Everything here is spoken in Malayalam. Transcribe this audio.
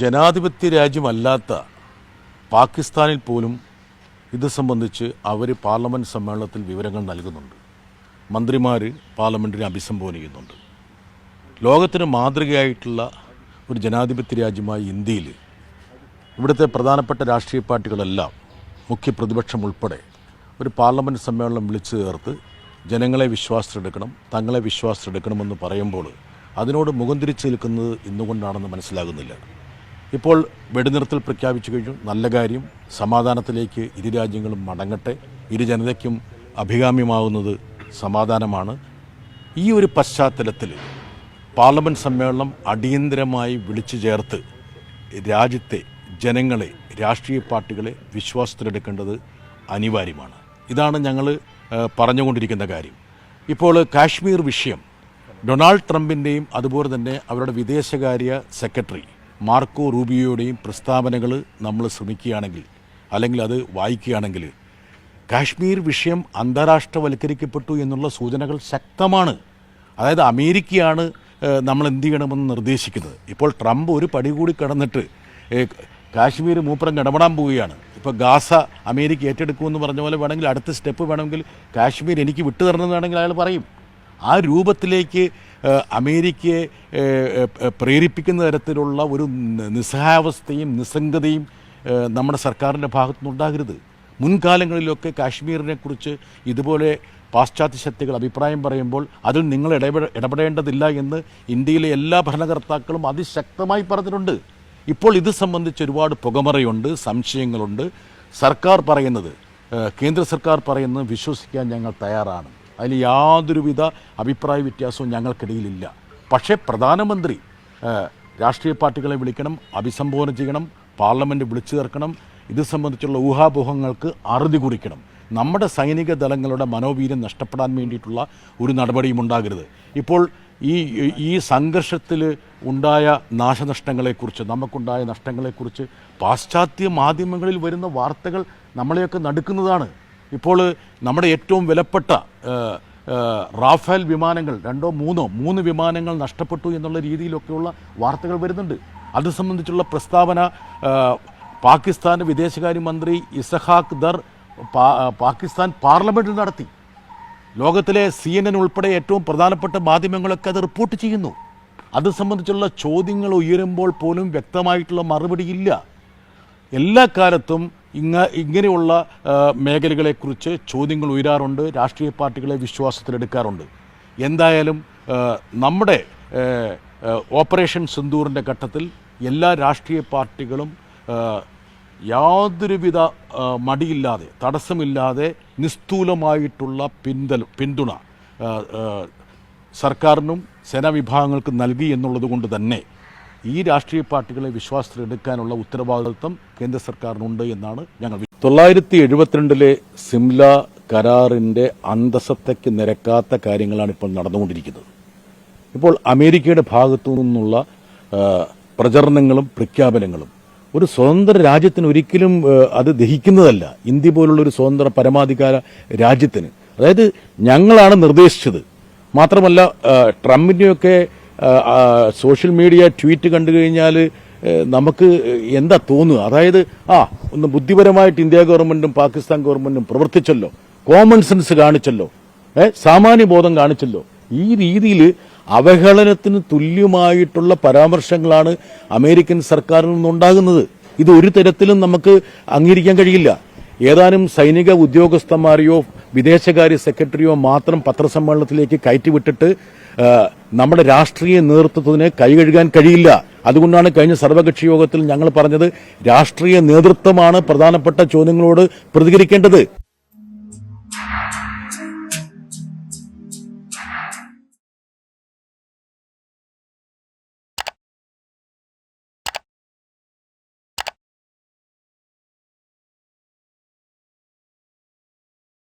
ജനാധിപത്യ രാജ്യമല്ലാത്ത പാകിസ്ഥാനിൽ പോലും ഇത് സംബന്ധിച്ച് അവർ പാർലമെന്റ് സമ്മേളനത്തിൽ വിവരങ്ങൾ നൽകുന്നുണ്ട്. മന്ത്രിമാർ പാർലമെന്റിനെ അഭിസംബോധന ചെയ്യുന്നുണ്ട് ലോകത്തിന് മാതൃകയായിട്ടുള്ള ഒരു ജനാധിപത്യ രാജ്യമായ ഇന്ത്യയിൽ ഇവിടുത്തെ പ്രധാനപ്പെട്ട രാഷ്ട്രീയ പാർട്ടികളെല്ലാം മുഖ്യ പ്രതിപക്ഷം ഉൾപ്പെടെ ഒരു പാർലമെന്റ് സമ്മേളനം വിളിച്ചു ചേർത്ത് ജനങ്ങളെ വിശ്വാസത്തിലെടുക്കണം തങ്ങളെ വിശ്വാസത്തിലെടുക്കണമെന്ന് പറയുമ്പോൾ അതിനോട് മുഖം തിരിച്ചു നിൽക്കുന്നത് ഇന്നുകൊണ്ടാണെന്ന് മനസ്സിലാകുന്നില്ല. ഇപ്പോൾ വെടിനിർത്തൽ പ്രഖ്യാപിച്ചു കഴിഞ്ഞു. നല്ല കാര്യം സമാധാനത്തിലേക്ക് ഇരു രാജ്യങ്ങളും മടങ്ങട്ടെ. ഇരു ജനതയ്ക്കും അഭികാമ്യമാവുന്നത് സമാധാനമാണ്. ഈ ഒരു പശ്ചാത്തലത്തിൽ പാർലമെന്റ് സമ്മേളനം അടിയന്തരമായി വിളിച്ചു ചേർത്ത് രാജ്യത്തെ ജനങ്ങളെ രാഷ്ട്രീയ പാർട്ടികളെ വിശ്വാസത്തിലെടുക്കേണ്ടത് അനിവാര്യമാണ്. ഇതാണ് ഞങ്ങൾ പറഞ്ഞുകൊണ്ടിരിക്കുന്ന കാര്യം. ഇപ്പോൾ കാശ്മീർ വിഷയം ഡൊണാൾഡ് ട്രംപിന്റെയും അതുപോലെ തന്നെ അവരുടെ വിദേശകാര്യ സെക്രട്ടറി മാർക്കോ റൂബിയോയുടെയും പ്രസ്താവനകൾ നമ്മൾ ശ്രമിക്കുകയാണെങ്കിൽ അല്ലെങ്കിൽ അത് വായിക്കുകയാണെങ്കിൽ കാശ്മീർ വിഷയം അന്താരാഷ്ട്രവൽക്കരിക്കപ്പെട്ടു എന്നുള്ള സൂചനകൾ ശക്തമാണ്. അതായത് അമേരിക്കയാണ് നമ്മൾ എന്ത് ചെയ്യണമെന്ന് നിർദ്ദേശിക്കുന്നത്. ഇപ്പോൾ ട്രംപ് ഒരു പടി കൂടി കടന്നിട്ട് കാശ്മീർ മൂപ്പുറം കിടപെടാൻ പോവുകയാണ്. ഇപ്പോൾ ഗാസ അമേരിക്ക ഏറ്റെടുക്കുമെന്ന് പറഞ്ഞ പോലെ വേണമെങ്കിൽ അടുത്ത സ്റ്റെപ്പ് വേണമെങ്കിൽ കാശ്മീർ എനിക്ക് വിട്ടു തരണമെന്ന് വേണമെങ്കിൽ അയാൾ പറയും. ആ രൂപത്തിലേക്ക് അമേരിക്കയെ പ്രേരിപ്പിക്കുന്ന തരത്തിലുള്ള ഒരു നിസ്സഹാവസ്ഥയും നിസ്സംഗതയും നമ്മുടെ സർക്കാരിന്റെ ഭാഗത്തുനിന്നുണ്ടാകരുത് മുൻകാലങ്ങളിലൊക്കെ കാശ്മീരിനെക്കുറിച്ച് ഇതുപോലെ പാശ്ചാത്യ ശക്തികൾ അഭിപ്രായം പറയുമ്പോൾ അതിൽ നിങ്ങൾ ഇടപെട ഇടപെടേണ്ടതില്ല എന്ന് ഇന്ത്യയിലെ എല്ലാ ഭരണകർത്താക്കളും അതിശക്തമായി പറഞ്ഞിട്ടുണ്ട്. ഇപ്പോൾ ഇത് സംബന്ധിച്ച് ഒരുപാട് പുകമറയുണ്ട് സംശയങ്ങളുണ്ട്. സർക്കാർ പറയുന്നത് കേന്ദ്ര സർക്കാർ പറയുന്നത് വിശ്വസിക്കാൻ ഞങ്ങൾ തയ്യാറാണ്. അതിൽ യാതൊരുവിധ അഭിപ്രായ വ്യത്യാസവും ഞങ്ങൾക്കിടയിലില്ല. പക്ഷേ പ്രധാനമന്ത്രി രാഷ്ട്രീയ പാർട്ടികളെ വിളിക്കണം അഭിസംബോധന ചെയ്യണം പാർലമെന്റ് വിളിച്ചു ചേർക്കണം ഇത് സംബന്ധിച്ചുള്ള ഊഹാപോഹങ്ങൾക്ക് അറുതി കുറിക്കണം. നമ്മുടെ സൈനിക ദളങ്ങളുടെ മനോവീര്യം നഷ്ടപ്പെടാൻ വേണ്ടിയിട്ടുള്ള ഒരു നടപടിയും ഉണ്ടാകരുത്. ഇപ്പോൾ ഈ ഈ സംഘർഷത്തിൽ ഉണ്ടായ നാശനഷ്ടങ്ങളെക്കുറിച്ച് നമുക്കുണ്ടായ നഷ്ടങ്ങളെക്കുറിച്ച് പാശ്ചാത്യ മാധ്യമങ്ങളിൽ വരുന്ന വാർത്തകൾ നമ്മളെയൊക്കെ നടുക്കുന്നതാണ്. ഇപ്പോൾ നമ്മുടെ ഏറ്റവും വിലപ്പെട്ട റാഫേൽ വിമാനങ്ങൾ രണ്ടോ മൂന്നോ മൂന്ന് വിമാനങ്ങൾ നഷ്ടപ്പെട്ടു എന്നുള്ള രീതിയിലൊക്കെയുള്ള വാർത്തകൾ വരുന്നുണ്ട്. അത് സംബന്ധിച്ചുള്ള പ്രസ്താവന പാകിസ്ഥാന്റെ പാകിസ്ഥാൻ വിദേശകാര്യമന്ത്രി ഇസഹാഖ് ദർ പാകിസ്ഥാൻ പാർലമെന്റിൽ നടത്തി. ലോകത്തിലെ സി എൻ എൻ ഉൾപ്പെടെ ഏറ്റവും പ്രധാനപ്പെട്ട മാധ്യമങ്ങളൊക്കെ അത് റിപ്പോർട്ട് ചെയ്യുന്നു. അത് സംബന്ധിച്ചുള്ള ചോദ്യങ്ങൾ ഉയരുമ്പോൾ പോലും വ്യക്തമായിട്ടുള്ള മറുപടിയില്ല എല്ലാ കാലത്തും ഇങ്ങ ഇങ്ങനെയുള്ള മേഖലകളെക്കുറിച്ച് ചോദ്യങ്ങൾ ഉയരാറുണ്ട് രാഷ്ട്രീയ പാർട്ടികളെ വിശ്വാസത്തിലെടുക്കാറുണ്ട്. എന്തായാലും നമ്മുടെ ഓപ്പറേഷൻ സിന്ദൂറിന്റെ ഘട്ടത്തിൽ എല്ലാ രാഷ്ട്രീയ പാർട്ടികളും യാതൊരുവിധ മടിയില്ലാതെ തടസ്സമില്ലാതെ നിസ്തൂലമായിട്ടുള്ള പിന്തൽ പിന്തുണ സർക്കാരിനും സേനാവിഭാഗങ്ങൾക്കും നൽകി എന്നുള്ളത് കൊണ്ട് തന്നെ ഈ രാഷ്ട്രീയ പാർട്ടികളെ വിശ്വാസത്തിലെടുക്കാനുള്ള ഉത്തരവാദിത്വം കേന്ദ്ര സർക്കാരിനുണ്ട് എന്നാണ് ഞങ്ങൾ തൊള്ളായിരത്തി എഴുപത്തിരണ്ടിലെ സിംല കരാറിന്റെ അന്തസത്തയ്ക്ക് നിരക്കാത്ത കാര്യങ്ങളാണ് ഇപ്പോൾ നടന്നുകൊണ്ടിരിക്കുന്നത്. ഇപ്പോൾ അമേരിക്കയുടെ ഭാഗത്തു നിന്നുള്ള പ്രചരണങ്ങളും പ്രഖ്യാപനങ്ങളും ഒരു സ്വതന്ത്ര രാജ്യത്തിന് ഒരിക്കലും അത് ദഹിക്കുന്നതല്ല. ഇന്ത്യ പോലുള്ള ഒരു സ്വതന്ത്ര പരമാധികാര രാജ്യത്തിന്. അതായത് ഞങ്ങളാണ് നിർദ്ദേശിച്ചത്. മാത്രമല്ല ട്രംപിന്റെയൊക്കെ സോഷ്യൽ മീഡിയ ട്വീറ്റ് കണ്ടു കഴിഞ്ഞാൽ നമുക്ക് എന്താ തോന്നുക? അതായത് ആ ഒന്ന് ബുദ്ധിപരമായിട്ട് ഇന്ത്യ ഗവൺമെന്റും പാകിസ്ഥാൻ ഗവൺമെന്റും പ്രവർത്തിച്ചല്ലോ. Common sense കാണിച്ചല്ലോ. ഏഹ് സാമാന്യ ബോധം കാണിച്ചല്ലോ. ഈ രീതിയിൽ അവഹേളനത്തിന് തുല്യമായിട്ടുള്ള പരാമർശങ്ങളാണ് അമേരിക്കൻ സർക്കാരിൽ നിന്നുണ്ടാകുന്നത്. ഇത് ഒരു തരത്തിലും നമുക്ക് അംഗീകരിക്കാൻ കഴിയില്ല. ഏതാനും സൈനിക ഉദ്യോഗസ്ഥന്മാരെയോ വിദേശകാര്യ സെക്രട്ടറിയോ മാത്രം പത്രസമ്മേളനത്തിലേക്ക് കയറ്റിവിട്ടിട്ട് നമ്മുടെ രാഷ്ട്രീയ നേതൃത്വത്തിന് കൈകഴുകാൻ കഴിയില്ല. അതുകൊണ്ടാണ് കഴിഞ്ഞ സർവകക്ഷി യോഗത്തിൽ ഞങ്ങൾ പറഞ്ഞത് രാഷ്ട്രീയ നേതൃത്വമാണ് പ്രധാനപ്പെട്ട ചോദ്യങ്ങളോട് പ്രതികരിക്കേണ്ടത്.